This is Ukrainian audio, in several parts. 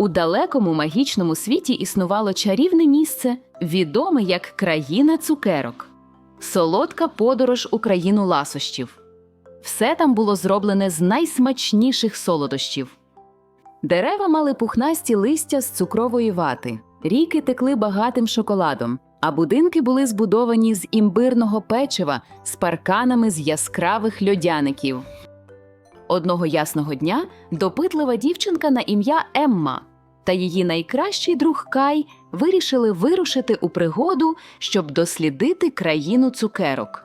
У далекому магічному світі існувало чарівне місце, відоме як країна цукерок, солодка подорож у країну ласощів. Все там було зроблене з найсмачніших солодощів. Дерева мали пухнасті листя з цукрової вати, ріки текли багатим шоколадом, а будинки були збудовані з імбирного печива з парканами з яскравих льодяників. Одного ясного дня допитлива дівчинка на ім'я Емма та її найкращий друг Кай вирішили вирушити у пригоду, щоб дослідити країну цукерок.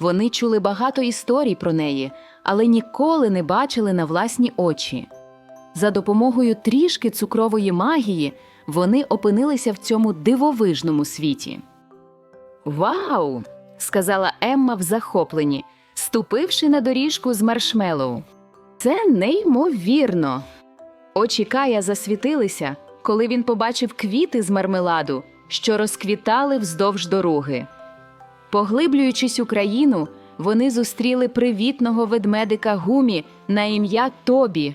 Вони чули багато історій про неї, але ніколи не бачили на власні очі. За допомогою трішки цукрової магії вони опинилися в цьому дивовижному світі. Вау! сказала Емма в захопленні, ступивши на доріжку з маршмеллоу. Це неймовірно. Очі Кая засвітилися, коли він побачив квіти з мармеладу, що розквітали вздовж дороги. Поглиблюючись у країну, вони зустріли привітного ведмедика Гумі на ім'я Тобі.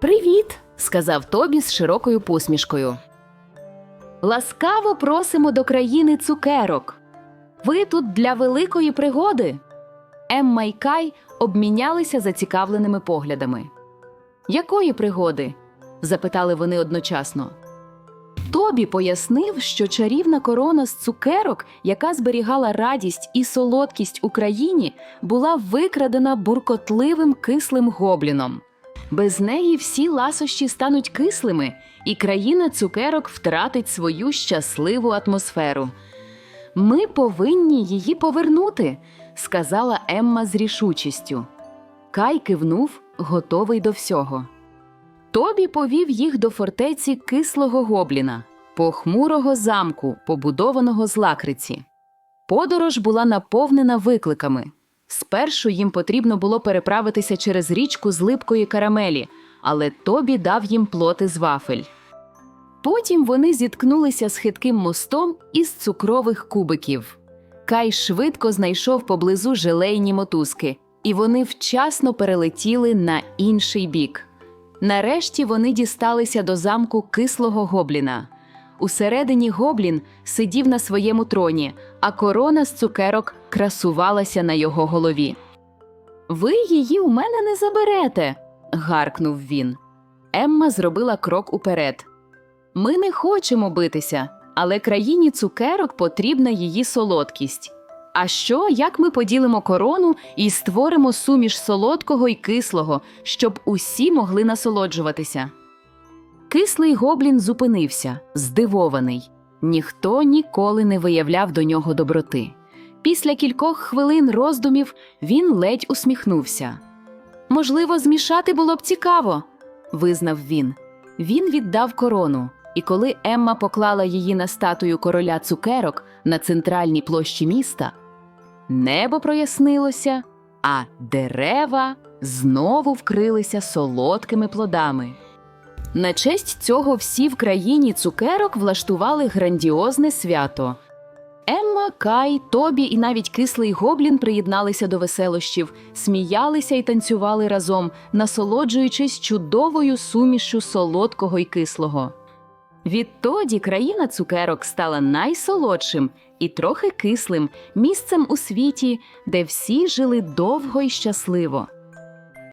Привіт, сказав Тобі з широкою посмішкою. Ласкаво просимо до країни цукерок. Ви тут для великої пригоди. Емма і Кай обмінялися зацікавленими поглядами. Якої пригоди? запитали вони одночасно. Тобі пояснив, що чарівна корона з цукерок, яка зберігала радість і солодкість Україні, була викрадена буркотливим кислим гобліном. Без неї всі ласощі стануть кислими, і країна цукерок втратить свою щасливу атмосферу. Ми повинні її повернути, сказала Емма з рішучістю. Кай кивнув, готовий до всього. Тобі повів їх до фортеці кислого гобліна, похмурого замку, побудованого з лакриці. Подорож була наповнена викликами. Спершу їм потрібно було переправитися через річку з липкої карамелі, але Тобі дав їм плоти з вафель. Потім вони зіткнулися з хитким мостом із цукрових кубиків. Кай швидко знайшов поблизу желейні мотузки, і вони вчасно перелетіли на інший бік. Нарешті вони дісталися до замку кислого гобліна. Усередині гоблін сидів на своєму троні, а корона з цукерок красувалася на його голові. Ви її у мене не заберете, гаркнув він. Емма зробила крок уперед. Ми не хочемо битися, але країні цукерок потрібна її солодкість. А що, як ми поділимо корону і створимо суміш солодкого і кислого, щоб усі могли насолоджуватися? Кислий гоблін зупинився, здивований. Ніхто ніколи не виявляв до нього доброти. Після кількох хвилин роздумів він ледь усміхнувся. Можливо, змішати було б цікаво, визнав він. Він віддав корону, і коли Емма поклала її на статую короля цукерок на центральній площі міста, небо прояснилося, а дерева знову вкрилися солодкими плодами. На честь цього всі в країні цукерок влаштували грандіозне свято. Емма, Кай, Тобі і навіть кислий гоблін приєдналися до веселощів, сміялися і танцювали разом, насолоджуючись чудовою сумішю солодкого й кислого. Відтоді країна цукерок стала найсолодшим і трохи кислим місцем у світі, де всі жили довго й щасливо.